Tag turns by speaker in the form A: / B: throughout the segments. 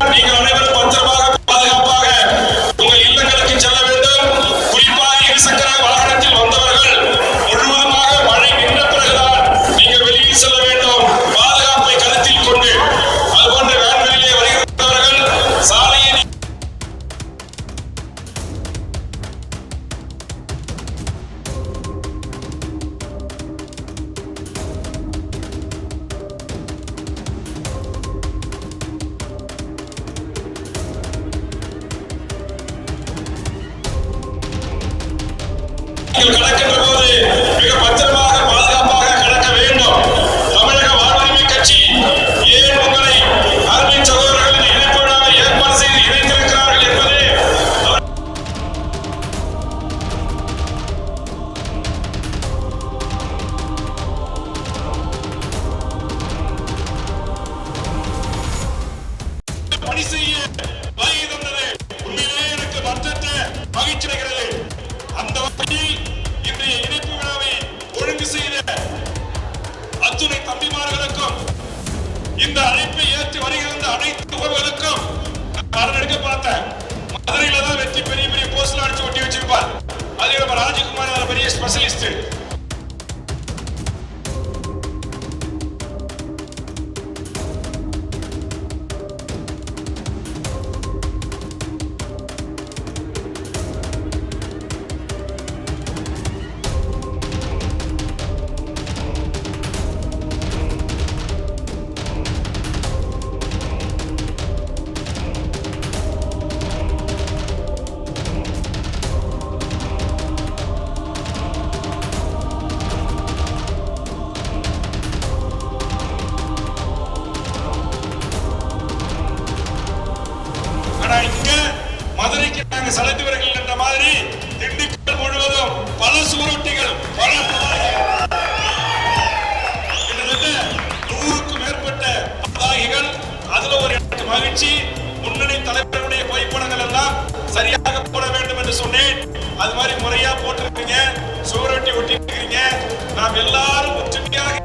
A: నీకు రెండు వేల పంచర్ బాగా மகிழ்ச்சி. முன்னணி தலைவருடைய புகைப்படங்கள் எல்லாம் சரியாக போட வேண்டும் என்று சொன்னேன். அது மாதிரி முறையா போட்டிருக்கீங்க. சுவரொட்டி ஒட்டி இருக்கிறீங்க நாம் எல்லாரும் ஒற்றுமையாக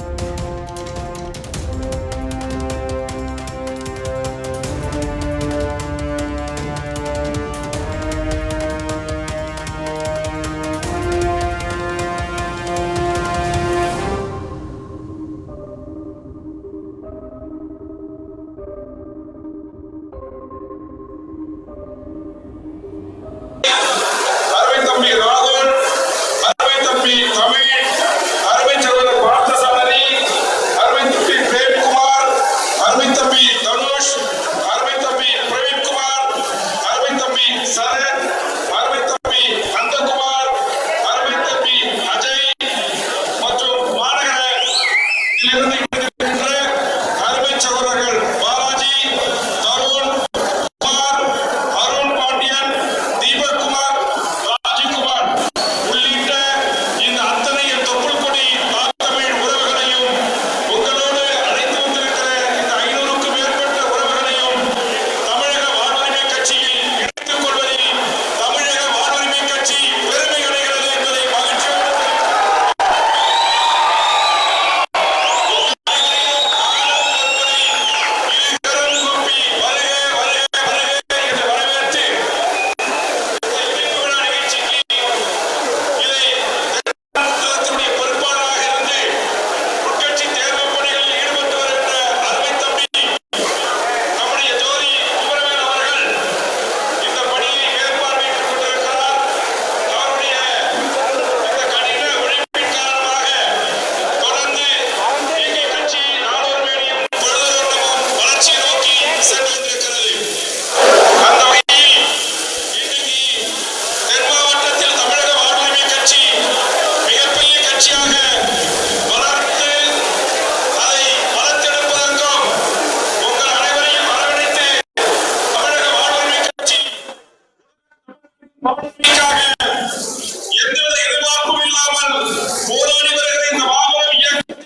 A: இல்லாமல் போராடி வருகிற இந்த மாபெரும் இயக்கம்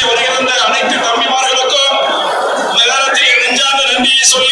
A: சொல்லி வருகிற அனைத்து தம்பிமார்களுக்கும் இந்த நேரத்தில் நெஞ்சார்ந்த நன்றியை சொல்லி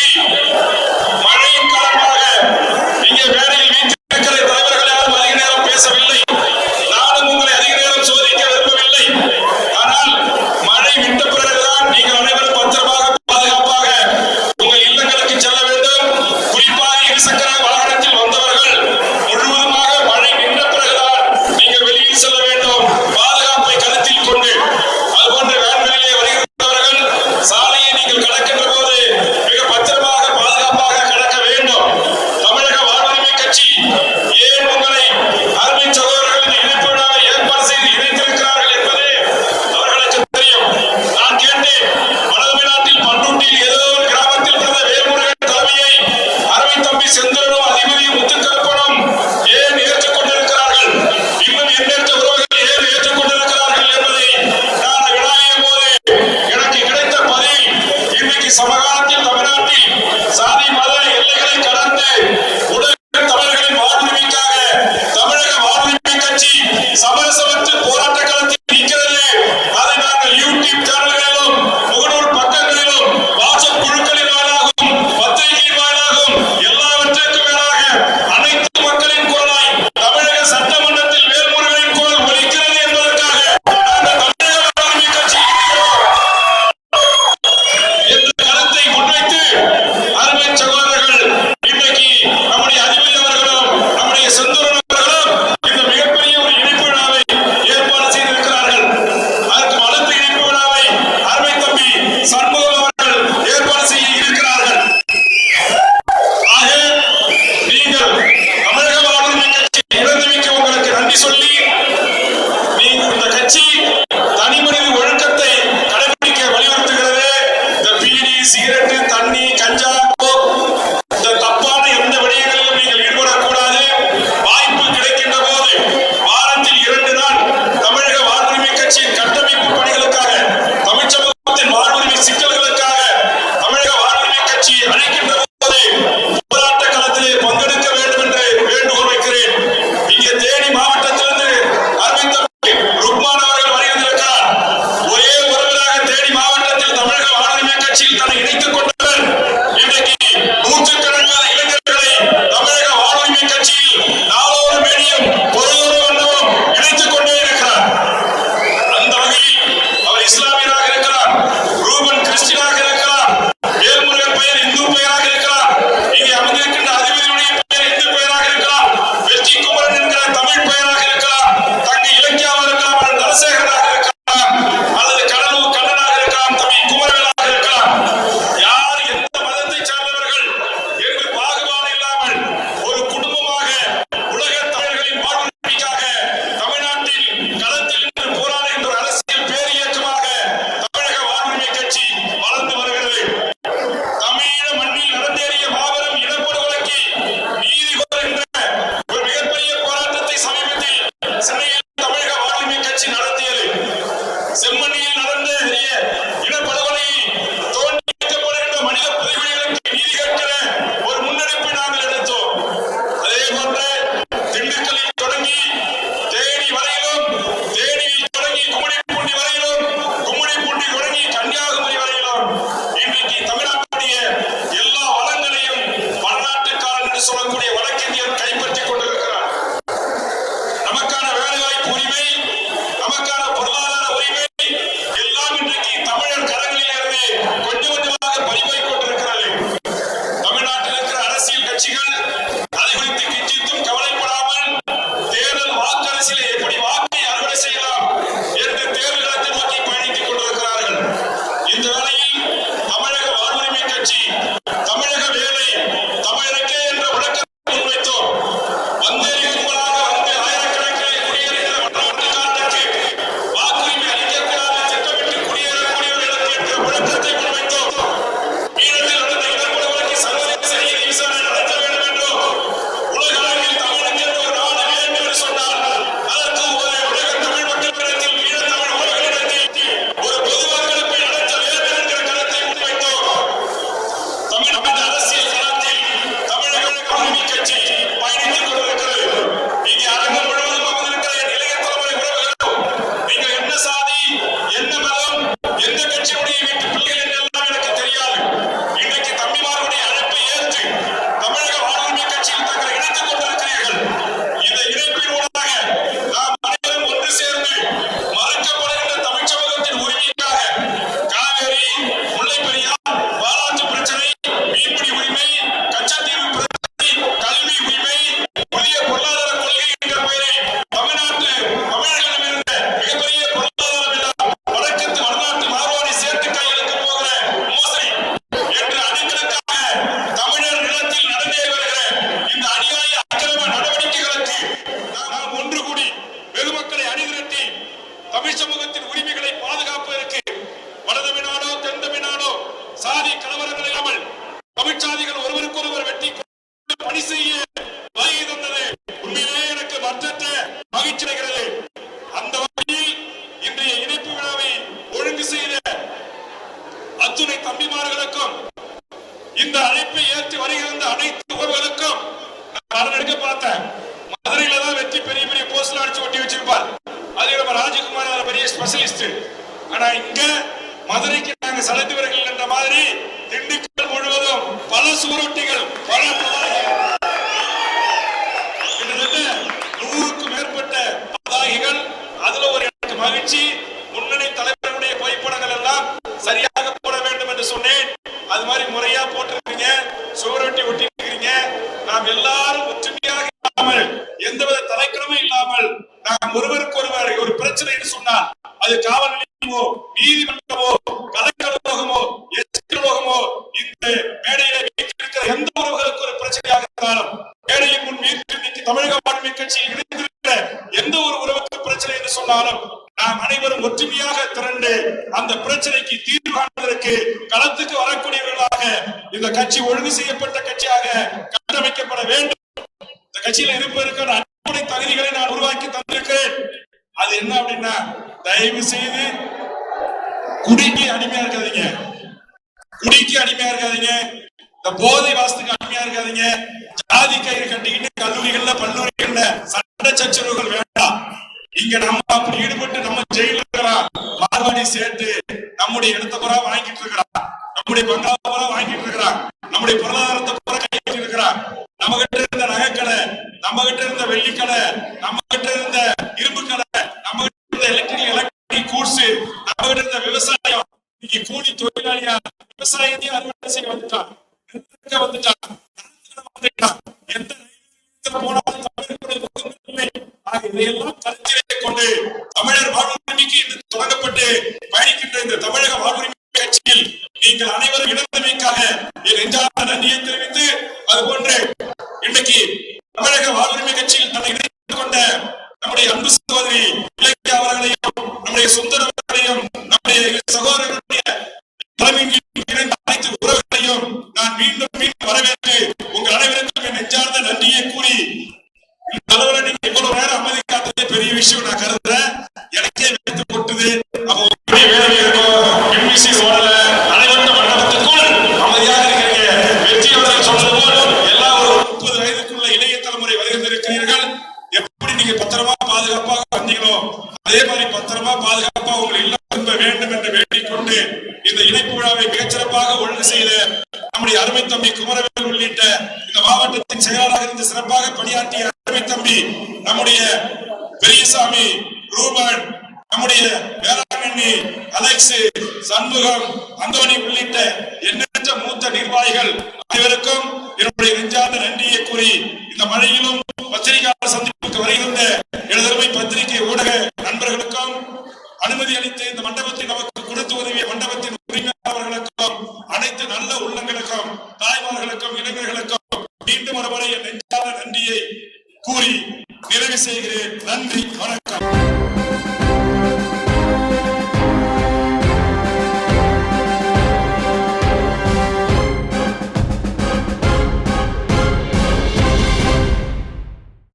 A: por nada, la অভিশম ஆனா இங்க மதுரைக்கு நாங்க செலுத்துவீர்கள் என்ற மாதிரி திண்டுக்கல் முழுவதும் பல சுவரொட்டிகள் பல கிட்டத்தட்ட நூறுக்கும் மேற்பட்ட பதாகைகள் அதுல ஒரு எனக்கு மகிழ்ச்சி. முன்னணி தலைவர்களுடைய புகைப்படங்கள் எல்லாம் சரியாக போட வேண்டும் என்று சொன்னேன். அது மாதிரி முறையா போட்டிருக்கீங்க சுவரொட்டி ஒட்டி இருக்கிறீங்க நாம் எல்லாரும் ஒற்றுமையாக இல்லாமல் எந்தவித தலைக்கிழமை இல்லாமல் நாம் ஒருவருக்கு ஒருவர் ஒரு பிரச்சனை என்று சொன்னால் அது காவல் மேடையில வீட்டிருக்கிற எந்த உறவுகளுக்கு ஒரு பிரச்சனையாக இருந்தாலும் மேடையின் முன் வீட்டு இன்னைக்கு தமிழக வாழ்மை கட்சியில் இணைந்திருக்கிற எந்த ஒரு உறவுக்கு பிரச்சனை என்று சொன்னாலும் நாம் அனைவரும் ஒற்றுமையாக திரண்டு அந்த பிரச்சனைக்கு தீர்வு காண்பதற்கு களத்துக்கு வரக்கூடியவர்களாக இந்த கட்சி ஒழுங்கு செய்யப்பட்ட கட்சியாக கட்டமைக்கப்பட வேண்டும். இந்த கட்சியில இருப்பதற்கான அடிப்படை தகுதிகளை நான் உருவாக்கி தந்திருக்கிறேன். அது என்ன அப்படின்னா தயவு செய்து குடிக்கு அடிமையா இருக்காதீங்க. குடிக்கு அடிமையா இருக்காதீங்க. இந்த போதை வாசத்துக்கு அடிமையா இருக்காதீங்க. ஜாதி கயிறு கட்டிக்கிட்டு கல்லூரிகள்ல பல்லூரிகள்ல சட்ட சச்சரவுகள் வேண்டாம். இங்க நம்ம அப்படி ஈடுபட்டு நம்ம ஜெயில இருக்கிறான் மார்வாடி சேர்த்து நம்முடைய இடத்த பூரா வாங்கிட்டு இருக்கிறான் நம்முடைய பங்களா பூரா வாங்கிட்டு இருக்கிறான் நம்முடைய பொருளாதாரத்தை பூரா கைப்பற்றி இருக்கிறான் நம்ம கிட்ட இருந்த நகைக்கடை நம்ம கிட்ட இருந்த வெள்ளிக்கடை நம்ம கிட்ட இருந்த இரும்பு கடை நம்ம கிட்ட இருந்த எலக்ட்ரிக் எலக்ட்ரிக் கூட்ஸ் நம்ம கிட்ட இருந்த விவசாயம் இன்னைக்கு கூலி தொழிலாளியா விவசாயத்தையும் அறுவடை செய்ய வந்துட்டான். வந்துட்டான். வந்துட்டான். எந்த போனாலும் தமிழர்களுடைய முகம் இல்லை கொண்டு தமிழர் வாழ்வுரிமைக்கு தொடங்கப்பட்டு பயணிக்கின்ற இந்த தமிழக வாழ்வுரிமை கட்சியில் நீங்கள் அனைவரும்